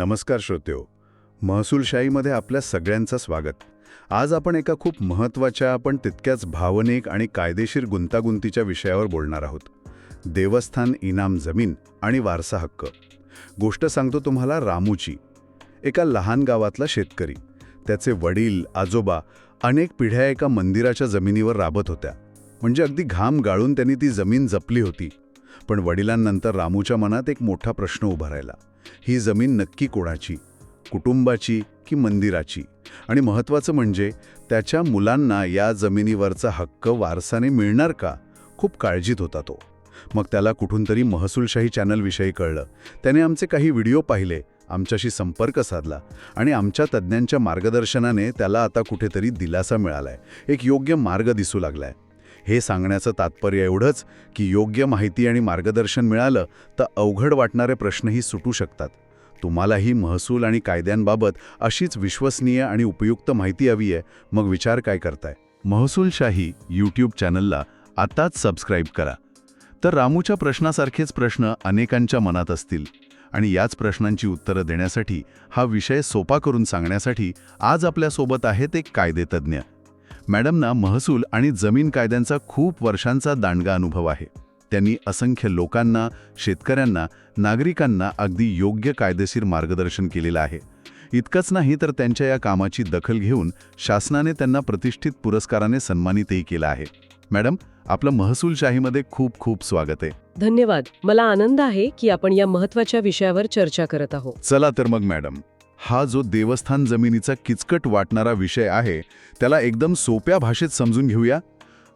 नमस्कार श्रोत्यो महसूलशाहीमध्ये आपल्या सगळ्यांचं स्वागत. आज आपण एका खूप महत्त्वाच्या पण तितक्याच भावनिक आणि कायदेशीर गुंतागुंतीच्या विषयावर बोलणार आहोत. देवस्थान इनाम जमीन आणि वारसा हक्क. गोष्ट सांगतो तुम्हाला रामूची. एका लहान गावातला शेतकरी. त्याचे वडील आजोबा अनेक पिढ्या एका मंदिराच्या जमिनीवर राबत होत्या. म्हणजे अगदी घाम गाळून त्यांनी ती जमीन जपली होती. पण वडिलांनंतर रामूच्या मनात एक मोठा प्रश्न उभा राहिला. ही जमीन नक्की कोणाची? कुटुंबाची की मंदिराची? आणि महत्त्वाचं म्हणजे त्याच्या मुलांना या जमिनीवरचा हक्क वारसाने मिळणार का? खूप काळजीत होता तो. मग त्याला कुठून तरी महसूलशाही चॅनलविषयी कळलं. त्याने आमचे काही व्हिडिओ पाहिले आमच्याशी संपर्क साधला आणि आमच्या तज्ज्ञांच्या मार्गदर्शनाने त्याला आता कुठेतरी दिलासा मिळालाय. एक योग्य मार्ग दिसू लागलाय. हे सांगण्याचं तात्पर्य एवढंच की योग्य माहिती आणि मार्गदर्शन मिळालं तर अवघड वाटणारे प्रश्नही सुटू शकतात. तुम्हालाही महसूल आणि कायद्यांबाबत अशीच विश्वसनीय आणि उपयुक्त माहिती हवी आहे मग विचार काय करताय? महसूलशाही यूट्यूब चॅनलला आताच सबस्क्राईब करा. तर रामूच्या प्रश्नासारखेच प्रश्न अनेकांच्या मनात असतील आणि याच प्रश्नांची उत्तरं देण्यासाठी हा विषय सोपा करून सांगण्यासाठी आज आपल्यासोबत आहेत एक कायदेतज्ञ मॅडमना महसूल आणि जमीन कायद्यांचा खूप वर्षांचा दांडगा अनुभव आहे. त्यांनी असंख्य लोकांना शेतकऱ्यांना नागरिकांना अगदी योग्य कायदेशीर मार्गदर्शन केलेलं आहे. इतकंच नाही तर त्यांच्या या कामाची दखल घेऊन शासनाने त्यांना प्रतिष्ठित पुरस्काराने सन्मानितही केलं आहे. मॅडम आपलं महसूलशाहीमध्ये खूप खूप स्वागत आहे. धन्यवाद. मला आनंद आहे की आपण या महत्त्वाच्या विषयावर चर्चा करत आहोत. चला तर मग मॅडम. हा जो देवस्थान जमिनीचा किचकट वाटणारा विषय आहे त्याला एकदम सोप्या भाषेत समजून घेऊया.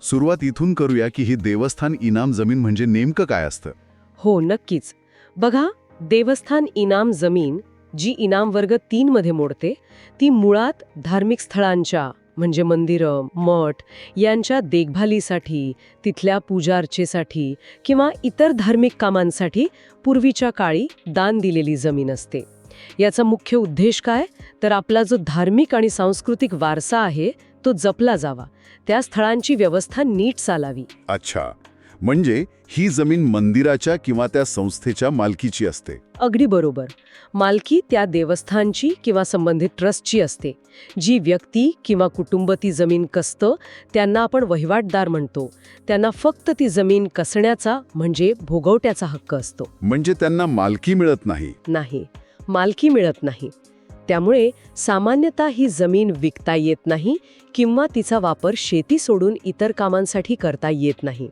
सुरुवात इथून करूया की ही देवस्थान इनाम जमीन म्हणजे नेमकं काय असतं? हो नक्कीच. बघा देवस्थान इनाम जमीन जी इनाम वर्ग तीन मध्ये मोडते ती मुळात धार्मिक स्थळांच्या म्हणजे मंदिरं मठ यांच्या देखभालीसाठी तिथल्या पूजार्चेसाठी किंवा इतर धार्मिक कामांसाठी पूर्वीच्या काळी दान दिलेली जमीन असते. याचा मुख्य उद्देश काय? तर आपला जो धार्मिक आणि सांस्कृतिक वारसा आहे तो जपला जावा. त्या स्थळांची व्यवस्था नीट चालावी. अच्छा. म्हणजे ही जमीन मंदिराच्या किंवा त्या संस्थेच्या मालकीची असते. अगदी बरोबर. मालकी त्या देवस्थानची किंवा संबंधित ट्रस्टची असते. जी व्यक्ती किंवा कुटुंब ती जमीन कसतं त्यांना आपण वहिवाटदार म्हणतो. त्यांना फक्त ती जमीन कसण्याचा म्हणजे भोगवट्याचा हक्क असतो. म्हणजे त्यांना मालकी मिळत नाही. नाही. मालकी मिळत नाही. त्यामुळे सामान्यतः ही जमीन विकता येत नाही किंवा तिचा वापर शेती सोडून इतर कामांसाठी करता येत नाही.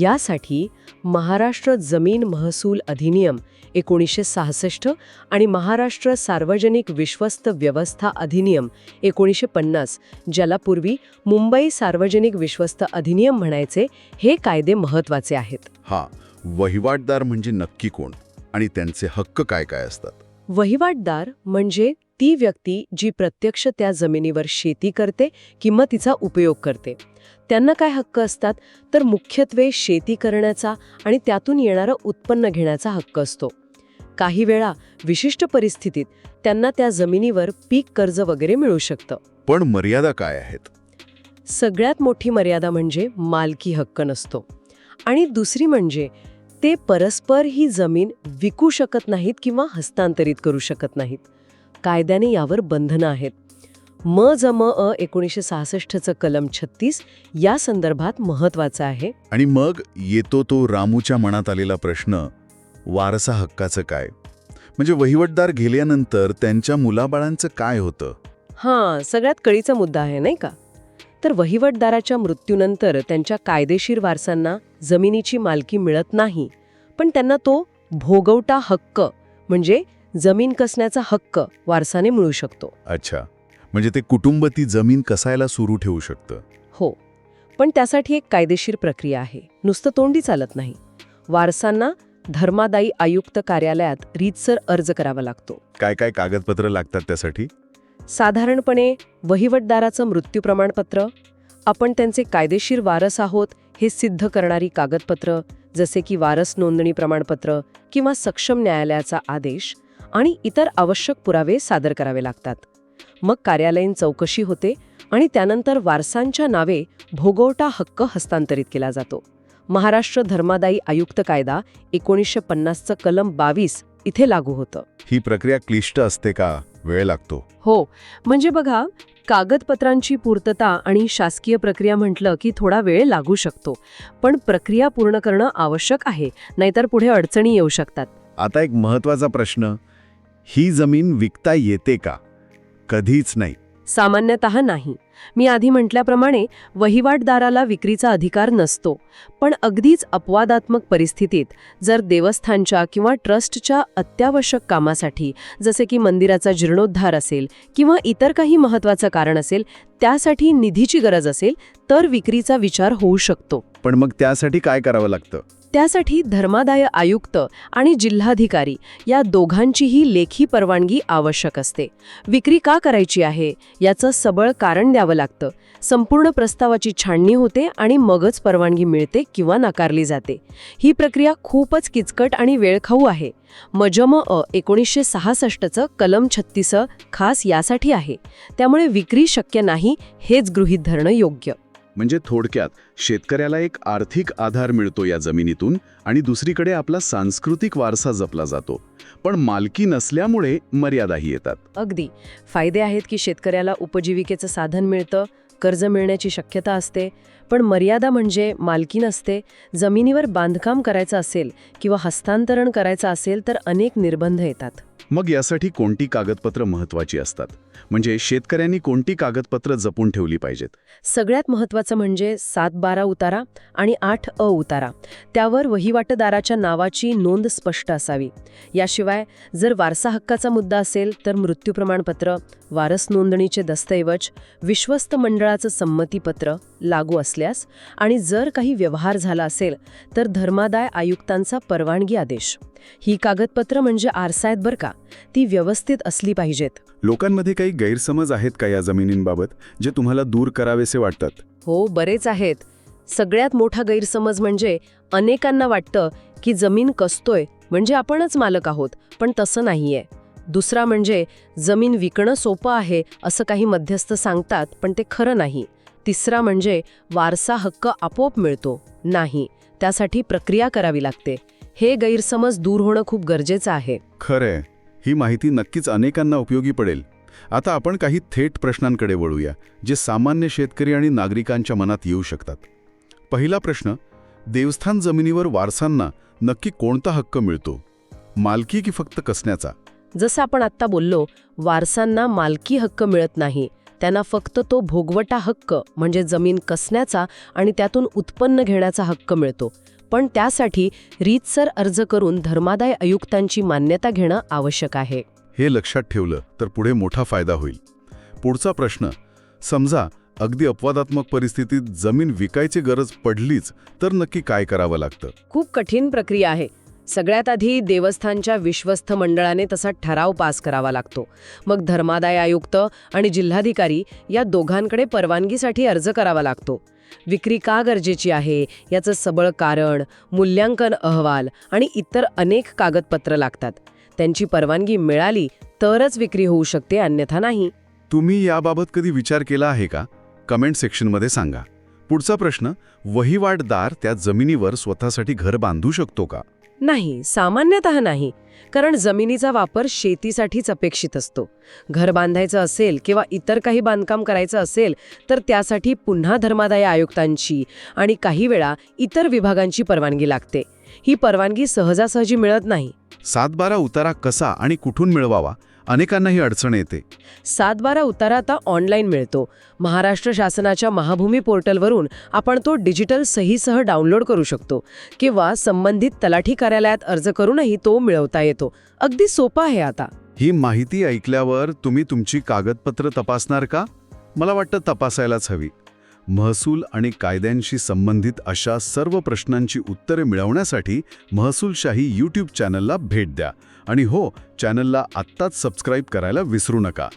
यासाठी महाराष्ट्र जमीन महसूल अधिनियम एकोणीसशे सहासष्ट आणि महाराष्ट्र सार्वजनिक विश्वस्त व्यवस्था अधिनियम एकोणीसशे पन्नास ज्याला पूर्वी मुंबई सार्वजनिक विश्वस्त अधिनियम म्हणायचे हे कायदे महत्त्वाचे आहेत. हा वहिवाटदार म्हणजे नक्की कोण आणि त्यांचे हक्क काय काय असतात? वहिवाटदार म्हणजे ती व्यक्ती जी प्रत्यक्ष त्या जमिनीवर शेती करते किंवा तिचा उपयोग करते. त्यांना काय हक्क असतात? तर मुख्यत्वे शेती करण्याचा आणि त्यातून येणारं उत्पन्न घेण्याचा हक्क असतो. काही वेळा विशिष्ट परिस्थितीत त्यांना त्या जमिनीवर पीक कर्ज वगैरे मिळू शकतं. पण मर्यादा काय आहेत? सगळ्यात मोठी मर्यादा म्हणजे मालकी हक्क नसतो. आणि दुसरी म्हणजे ते परस्पर ही जमीन विकू शकत नाहीत किंवा हस्तांतरित करू शकत नाहीत. कायद्याने यावर बंधनं आहेत. म जम अ एकोणीसशे सहासष्टचं कलम छत्तीस या संदर्भात महत्वाचं आहे. आणि मग येतो तो रामूच्या मनात आलेला प्रश्न वारसा हक्काचं काय? म्हणजे वहिवटदार गेल्यानंतर त्यांच्या मुलाबाळांचं काय होतं? हां सगळ्यात कळीचा मुद्दा आहे नाही का? तर वहिवटदाराच्या मृत्यूनंतर त्यांच्या कायदेशीर वारसांना जमिनीची मालकी मिळत नाही. पण त्यांना तो भोगवटा हक्क म्हणजे जमीन कसण्याचा हक्क वारसाने मिळू शकतो. अच्छा. म्हणजे ते कुटुंब ती जमीन कसायला सुरू ठेवू शकतं? हो. पण त्यासाठी एक कायदेशीर प्रक्रिया आहे. नुसतं तोंडी चालत नाही. वारसांना धर्मादायी आयुक्त कार्यालयात रीतसर अर्ज करावा लागतो. काय काय कागदपत्र लागतात त्यासाठी? साधारणपणे वहिवटदाराचं मृत्यू प्रमाणपत्र आपण त्यांचे कायदेशीर वारस आहोत हे सिद्ध करणारी कागदपत्र जसे की वारस नोंदणी प्रमाणपत्र किंवा सक्षम न्यायालयाचा आदेश आणि इतर आवश्यक पुरावे सादर करावे लागतात. मग कार्यालयीन चौकशी होते आणि त्यानंतर वारसांच्या नावे भोगवटा हक्क हस्तांतरित केला जातो. महाराष्ट्र धर्मादायी आयुक्त कायदा एकोणीसशे पन्नासचं कलम बावीस इथे लागू होतं. ही प्रक्रिया क्लिष्ट असते का? वेळ लागतो. हो म्हणजे बघा कागदपत्रांची पूर्तता आणि शासकीय प्रक्रिया म्हटलं की थोडा वेळ लागू शकतो. पण प्रक्रिया पूर्ण करणं आवश्यक आहे नाहीतर पुढे अडचणी येऊ शकतात. आता एक महत्त्वाचा प्रश्न ही जमीन विकता येते का? कधीच नाही. सामान्यतः नाही. मी आधी म्हटल्याप्रमाणे वहिवाटदाराला विक्रीचा अधिकार नसतो. पण अगदीच अपवादात्मक परिस्थितीत जर देवस्थानच्या किंवा ट्रस्टच्या अत्यावश्यक कामासाठी जसे की मंदिराचा जीर्णोद्धार असेल किंवा इतर काही महत्त्वाचं कारण असेल त्यासाठी निधीची गरज असेल तर विक्रीचा विचार होऊ शकतो. पण मग त्यासाठी काय करावं लागतं? त्यासाठी धर्मादाय आयुक्त आणि जिल्हाधिकारी या दोघांचीही लेखी परवानगी आवश्यक असते. विक्री का करायची आहे? याचं सबळ कारण द्यावं लागतं. संपूर्ण प्रस्तावाची छाणणी होते आणि मगच परवानगी मिळते किंवा नाकारली जाते. ही प्रक्रिया खूपच किचकट आणि वेळखाऊ आहे. मजम अ एकोणीसशे सहासष्टचं कलम छत्तीस खास यासाठी आहे. त्यामुळे विक्री शक्य नाही हेच गृहीत धरणं योग्य. म्हणजे थोडक्यात शेतकऱ्याला एक आर्थिक आधार मिळतो या जमिनीतून आणि दुसरीकडे आपला सांस्कृतिक वारसा जपला जातो. पण मालकी नसल्यामुळे मर्यादाही येतात. अगदी. फायदे आहेत की शेतकऱ्याला उपजीविकेचं साधन मिळतं कर्ज मिळण्याची शक्यता असते पण मर्यादा म्हणजे मालकी नसते जमिनीवर बांधकाम करायचं असेल किंवा हस्तांतरण करायचं असेल तर अनेक निर्बंध येतात. मग यासाठी कोणती कागदपत्र महत्वाची असतात? म्हणजे शेतकऱ्यांनी कोणती कागदपत्र जपून ठेवली पाहिजेत? सगळ्यात महत्त्वाचं म्हणजे सात बारा उतारा आणि आठ अ उतारा. त्यावर वहिवाटदाराच्या नावाची नोंद स्पष्ट असावी. याशिवाय जर वारसा हक्काचा मुद्दा असेल तर मृत्यू प्रमाणपत्र वारस नोंदणीचे दस्तऐवज विश्वस्त मंडळाचं संमतीपत्र लागू असल्यास आणि जर काही व्यवहार झाला असेल तर धर्मादाय आयुक्तांचा परवानगी आदेश. ही कागदपत्र म्हणजे आरसा आहेत बरं का? ती व्यवस्थित असली पाहिजेत. लोकांमध्ये काही गैरसमज आहेत का या जमिनींबाबत जे तुम्हाला दूर करावेसे वाटतात? हो बरेच आहेत. सगळ्यात मोठा गैरसमज म्हणजे अनेकांना वाटतं की जमीन कसतोय म्हणजे आपणच मालक आहोत पण तसं नाहीये. दुसरा म्हणजे जमीन विकणं सोपं आहे असं काही मध्यस्थ सांगतात पण ते खरं नाही. तिसरा म्हणजे वारसा हक्क आपोआप मिळतो नाही त्यासाठी प्रक्रिया करावी लागते. हे गैरसमज दूर होणं खूप गरजेचं आहे. खरंय. ही माहिती नक्कीच अनेकांना उपयोगी पडेल. आता आपण काही थेट प्रश्नांकडे वळूया जे सामान्य शेतकरी आणि नागरिकांच्या मनात येऊ शकतात. पहिला प्रश्न देवस्थान जमिनीवर वारसांना नक्की कोणता हक्क मिळतो? मालकी की फक्त कसण्याचा? जसं आपण आत्ता बोललो वारसांना मालकी हक्क मिळत नाही. त्यांना फक्त तो भोगवटा हक्क म्हणजे जमीन कसण्याचा आणि त्यातून उत्पन्न घेण्याचा हक्क मिळतो. पण त्यासाठी रीतसर अर्ज करून धर्मादाय आयुक्तांची मान्यता घेणं आवश्यक आहे. हे लक्षात ठेवलं तर पुढे मोठा फायदा होईल. पुढचा प्रश्न समजा अगदी अपवादात्मक परिस्थितीत जमीन विकायची गरज पडलीच तर नक्की काय करावं लागतं? खूप कठीण प्रक्रिया आहे. सगळ्यात आधी देवस्थानच्या विश्वस्त मंडळाने तसा ठराव पास करावा लागतो. मग धर्मादाय आयुक्त आणि जिल्हाधिकारी या दोघांकडे परवानगीसाठी अर्ज करावा लागतो. विक्री का गरजेची आहे? याचं सबळ कारण मूल्यांकन अहवाल आणि इतर अनेक कागदपत्र लागतात. त्यांची परवानगी मिळाली तरच विक्री होऊ शकते अन्यथा नाही. तुम्ही याबाबत कधी विचार केला आहे का? कमेंट सेक्शनमध्ये सांगा. पुढचा प्रश्न वहिवाटदार त्या जमिनीवर स्वतःसाठी घर बांधू शकतो का? नाही सामान्यतः नाही कारण जमिनीचा वापर शेतीसाठीच अपेक्षित असतो. घर बांधायचं असेल किंवा इतर काही बांधकाम करायचं असेल तर त्यासाठी पुन्हा धर्मादाय आयुक्तांची आणि काही वेळा इतर विभागांची परवानगी लागते. ही परवानगी सहजासहजी मिळत नाही. सातबारा उतारा कसा आणि कुठून मिळवावा? अनेकांना ही अडचण येते. सातबारा उतारा आता ऑनलाईन मिळतो. महाराष्ट्र शासनाच्या महाभूमी पोर्टलवरून आपण तो डिजिटल सहीसह डाउनलोड करू शकतो किंवा संबंधित तलाठी कार्यालयात अर्ज करूनही तो मिळवता येतो. अगदी सोपा आहे आता. ही माहिती ऐकल्यावर तुम्ही तुमची कागदपत्र तपासणार का? मला वाटतं तपासायलाच हवी. महसूल आणि कायद्यांशी संबंधित अशा सर्व प्रश्नांची उत्तरे मिळवण्यासाठी महसूलशाही यूट्यूब चॅनलला भेट द्या. आणि हो चॅनलला आत्ताच सबस्क्राईब करायला विसरू नका.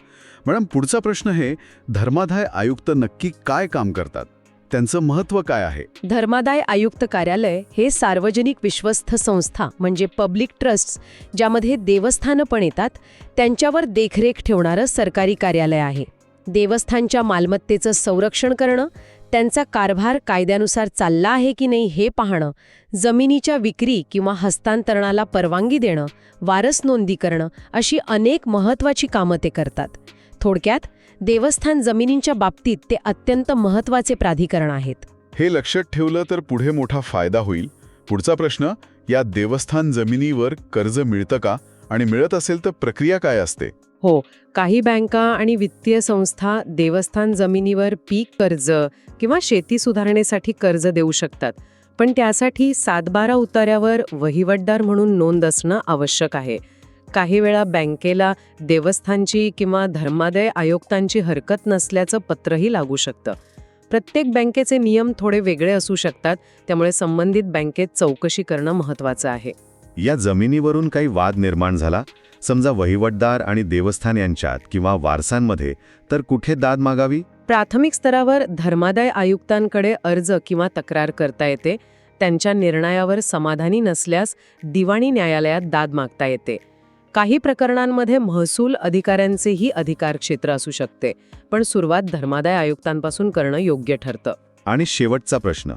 मॅडम पुढचा प्रश्न हे धर्मादाय आयुक्त नक्की काय काम करतात? त्यांचं महत्त्व काय आहे? धर्मादाय आयुक्त कार्यालय हे सार्वजनिक विश्वस्त संस्था म्हणजे पब्लिक ट्रस्ट ज्यामध्ये देवस्थानं पण येतात त्यांच्यावर देखरेख ठेवणारं सरकारी कार्यालय आहे. देवस्थानच्या मालमत्तेचं संरक्षण करणं त्यांचा कारभार कायद्यानुसार चालला आहे की नाही हे पाहणं जमिनीच्या विक्री किंवा हस्तांतरणाला परवानगी देणं वारस नोंदी करणं अशी अनेक महत्त्वाची कामं ते करतात. थोडक्यात देवस्थान जमिनींच्या बाबतीत ते अत्यंत महत्त्वाचे प्राधिकरण आहेत. हे लक्षात ठेवलं तर पुढे मोठा फायदा होईल. पुढचा प्रश्न या देवस्थान जमिनीवर कर्ज मिळतं का? आणि मिळत असेल तर प्रक्रिया काय असते? हो काही बँका आणि वित्तीय संस्था देवस्थान जमिनीवर पीक कर्ज किंवा शेती सुधारणेसाठी कर्ज देऊ शकतात पण त्यासाठी सातबारा उतार्यावर वहिवटदार म्हणून नोंद असणं आवश्यक आहे. काही वेळा बँकेला देवस्थानची किंवा धर्मादय आयुक्तांची हरकत नसल्याचं पत्रही लागू शकतं. प्रत्येक बँकेचे नियम थोडे वेगळे असू शकतात त्यामुळे संबंधित बँकेत चौकशी करणं महत्त्वाचं आहे. या जमिनीवरून काही वाद निर्माण झाला? समजा वहिवटदार आणि देवस्थान यांच्यात किंवा वारसांमध्ये तर कुठे दाद मागावी? प्राथमिक स्तरावर धर्मादाय आयुक्तांकडे अर्ज किंवा तक्रार करता येते. त्यांच्या निर्णयावर समाधानी नसल्यास दिवाणी न्यायालयात दाद मागता येते. काही प्रकरणांमध्ये महसूल अधिकाऱ्यांचेही अधिकार क्षेत्र असू शकते पण सुरुवात धर्मादाय आयुक्तांपासून करणं योग्य ठरतं. आणि शेवटचा प्रश्न.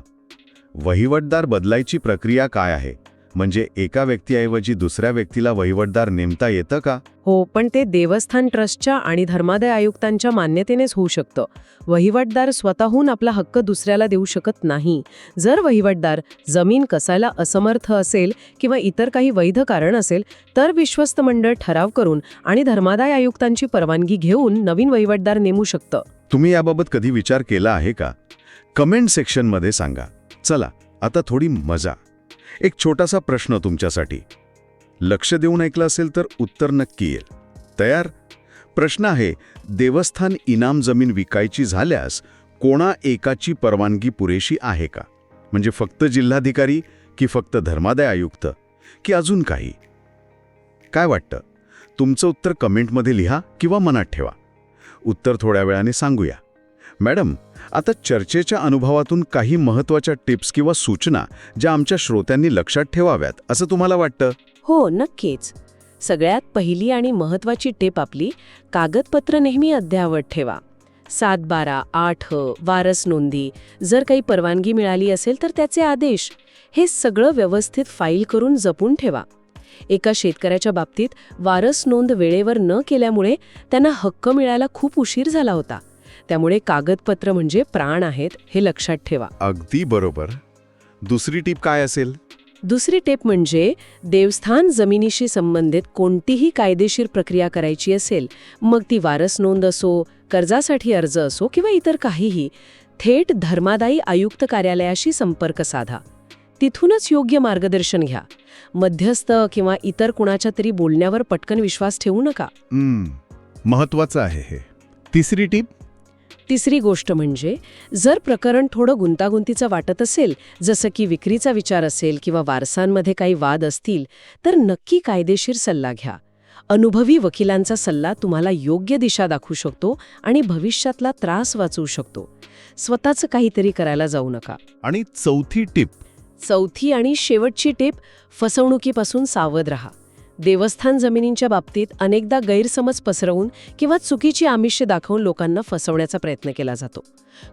वहिवटदार बदलायची प्रक्रिया काय आहे? म्हणजे एका व्यक्तीऐवजी दुसऱ्या व्यक्तीला वहिवटदार नेमता येतं का? हो पण ते देवस्थान ट्रस्टच्या आणि धर्मादाय आयुक्तांच्या मान्यतेनेच होऊ शकतं. वहिवटदार स्वतःहून आपला हक्क दुसऱ्याला देऊ शकत नाही. जर वहिवटदार जमीन कसायला असमर्थ असेल किंवा इतर काही वैध कारण असेल तर विश्वस्त मंडळ ठराव करून आणि धर्मादाय आयुक्तांची परवानगी घेऊन नवीन वहिवटदार नेमू शकतं. तुम्ही याबाबत कधी विचार केला आहे का? कमेंट सेक्शनमध्ये सांगा. चला आता थोडी मजा. एक छोटासा प्रश्न तुमच्यासाठी. लक्ष देऊन ऐकलं असेल तर उत्तर नक्की येईल. तयार? प्रश्न आहे देवस्थान इनाम जमीन विकायची झाल्यास कोणा एकाची परवानगी पुरेशी आहे का? म्हणजे फक्त जिल्हाधिकारी की फक्त धर्मादाय आयुक्त? की अजून काही? काय वाटतं? तुमचं उत्तर कमेंटमध्ये लिहा किंवा मनात ठेवा. उत्तर थोड्या वेळाने सांगूया. मॅडम आता चर्चेच्या अनुभवातून काही महत्त्वाच्या टिप्स किंवा सूचना ज्या आमच्या श्रोत्यांनी लक्षात ठेवाव्यात असं तुम्हाला वाटतं? हो नक्कीच. सगळ्यात पहिली आणि महत्वाची टेप आपली कागदपत्र नेहमी अद्ययावत ठेवा. सात बारा आठ वारस नोंदी. जर काही परवानगी मिळाली असेल तर त्याचे आदेश. हे सगळं व्यवस्थित फाईल करून जपून ठेवा. एका शेतकऱ्याच्या बाबतीत वारस नोंद वेळेवर न केल्यामुळे त्यांना हक्क मिळायला खूप उशीर झाला होता. त्यामुळे कागदपत्र म्हणजे प्राण आहेत हे लक्षात ठेवा. अगदी बरोबर. दुसरी टीप काय असेल? दुसरी टेप म्हणजे देवस्थान जमिनीशी संबंधित कोणतीही कायदेशीर प्रक्रिया करायची असेल मग ती वारस नोंद असो कर्जासाठी अर्ज असो किंवा इतर काहीही थेट धर्मादायी आयुक्त कार्यालयाशी संपर्क साधा. तिथूनच योग्य मार्गदर्शन घ्या. मध्यस्थ किंवा इतर कुणाच्या तरी बोलण्यावर पटकन विश्वास ठेवू नका. महत्वाचं आहे हे. तिसरी टीप तिसरी गोष्ट म्हणजे जर प्रकरण थोडं गुंतागुंतीचं वाटत असेल जसं की विक्रीचा विचार असेल किंवा वारसांमध्ये काही वाद असतील तर नक्की कायदेशीर सल्ला घ्या. अनुभवी वकिलांचा सल्ला तुम्हाला योग्य दिशा दाखवू शकतो आणि भविष्यातला त्रास वाचवू शकतो. स्वतःचं काहीतरी करायला जाऊ नका. आणि चौथी टीप. चौथी आणि शेवटची टेप फसवणुकीपासून सावध राहा. देवस्थान जमिनींच्या बाबतीत अनेकदा गैरसमज पसरवून किंवा चुकीची आमिष्य दाखवून लोकांना फसवण्याचा प्रयत्न केला जातो.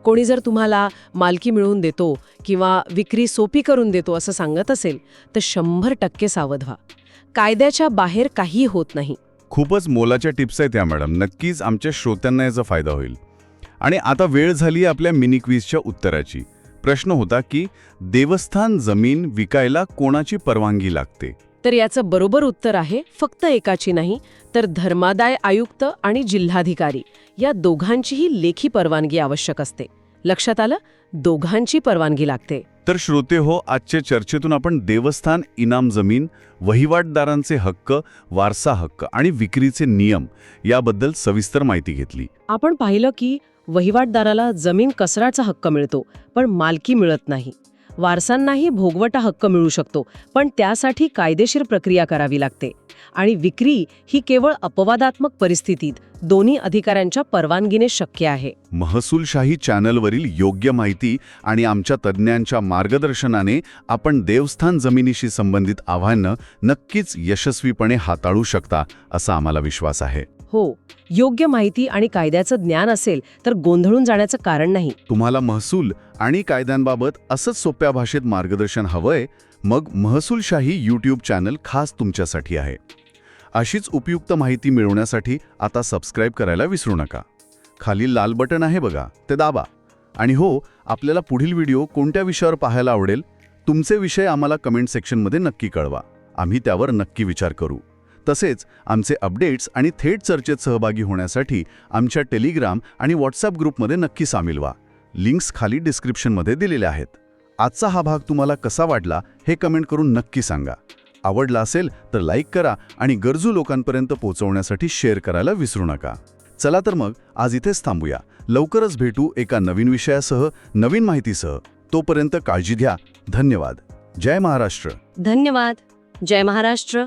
कोणी जर तुम्हाला मालकी मिळवून देतो किंवा विक्री सोपी करून देतो असं सांगत असेल तर शंभर टक्के सावध व्हा. कायद्याच्या बाहेर काही होत नाही. खूपच मोलाच्या टिप्स आहेत या मॅडम. नक्कीच आमच्या श्रोत्यांना याचा फायदा होईल. आणि आता वेळ झाली आपल्या मिनी क्विजच्या उत्तराची. प्रश्न होता की देवस्थान जमीन विकायला कोणाची परवानगी लागते? तर याचं बरोबर उत्तर आहे फक्त एकाची नाही तर धर्मादाय आयुक्त आणि जिल्हाधिकारी. या दोघांचीही लेखी परवानगी आवश्यक असते. लक्षात आलं? दोघांची परवानगी लागते. तर श्रोते हो आजच्या चर्चेतून आपण देवस्थान इनाम जमीन वहिवाटदारांचे हक्क वारसा हक्क आणि विक्रीचे नियम याबद्दल सविस्तर माहिती घेतली. आपण पाहिलं की वहिवाटदाराला जमीन कसराचा हक्क मिळतो पण मालकी मिळत नाही. वारसांनाही भोगवटा हक्क मिळू शकतो पण त्यासाठी कायदेशीर प्रक्रिया करावी लागते. आणि विक्री ही केवळ अपवादात्मक परिस्थितीत दोन्ही अधिकाऱ्यांच्या परवानगीने शक्य आहे. महसूलशाही चॅनलवरील योग्य माहिती आणि आमच्या तज्ज्ञांच्या मार्गदर्शनाने आपण देवस्थान जमिनीशी संबंधित आव्हानं नक्कीच यशस्वीपणे हाताळू शकता असा आम्हाला विश्वास आहे. हो योग्य माहिती आणि कायद्याचं ज्ञान असेल तर गोंधळून जाण्याचं कारण नाही. तुम्हाला महसूल आणि कायद्यांबाबत असंच सोप्या भाषेत मार्गदर्शन हवंय मग महसूलशाही यूट्यूब चॅनल खास तुमच्यासाठी आहे. अशीच उपयुक्त माहिती मिळवण्यासाठी आता सबस्क्राईब करायला विसरू नका. खाली लाल बटन आहे बघा ते दाबा. आणि हो आपल्याला पुढील व्हिडिओ कोणत्या विषयावर पाहायला आवडेल तुमचे विषय आम्हाला कमेंट सेक्शनमध्ये नक्की कळवा. आम्ही त्यावर नक्की विचार करू. तसेच आमचे अपडेट्स आणि थेट चर्चेत सहभागी होण्यासाठी आमच्या टेलिग्राम आणि व्हॉट्सअप ग्रुपमध्ये नक्की सामील व्हा. लिंक्स खाली डिस्क्रिप्शनमध्ये दिलेल्या आहेत. आजचा हा भाग तुम्हाला कसा वाटला हे कमेंट करून नक्की सांगा. आवडला असेल तर लाईक करा आणि गरजू लोकांपर्यंत पोहोचवण्यासाठी शेअर करायला विसरू नका. चला तर मग आज इथेच थांबूया. लवकरच भेटू एका नवीन विषयासह नवीन माहितीसह. तोपर्यंत काळजी घ्या. धन्यवाद. जय महाराष्ट्र. धन्यवाद. जय महाराष्ट्र.